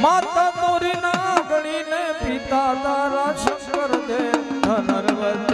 માતા તોરી ના ગણીને પિતા તારા શંકર દેવ ધનરવત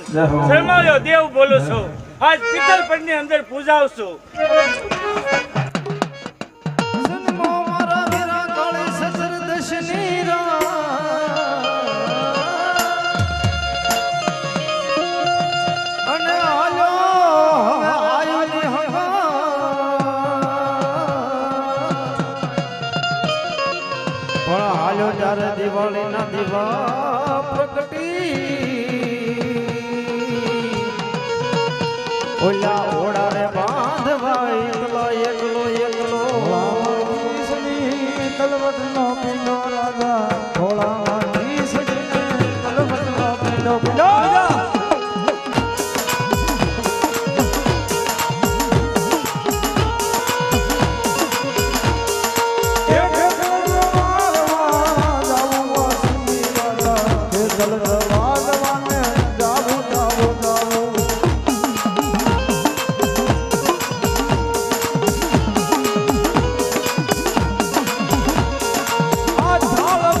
ભગવાન. શર્માયો દેવ બોલું છું. આજ પિત્તલપટની અંદર પૂજાવ છું પણ હાલો જ્યારે દિવાળી ના દિવા પ્રગટી. ઓલા ઓળા રે બાંધવા એકલો એકલો એકલો. તલવટ નો પીનો રાજા. ઓળા તલવટ નો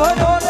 ભરો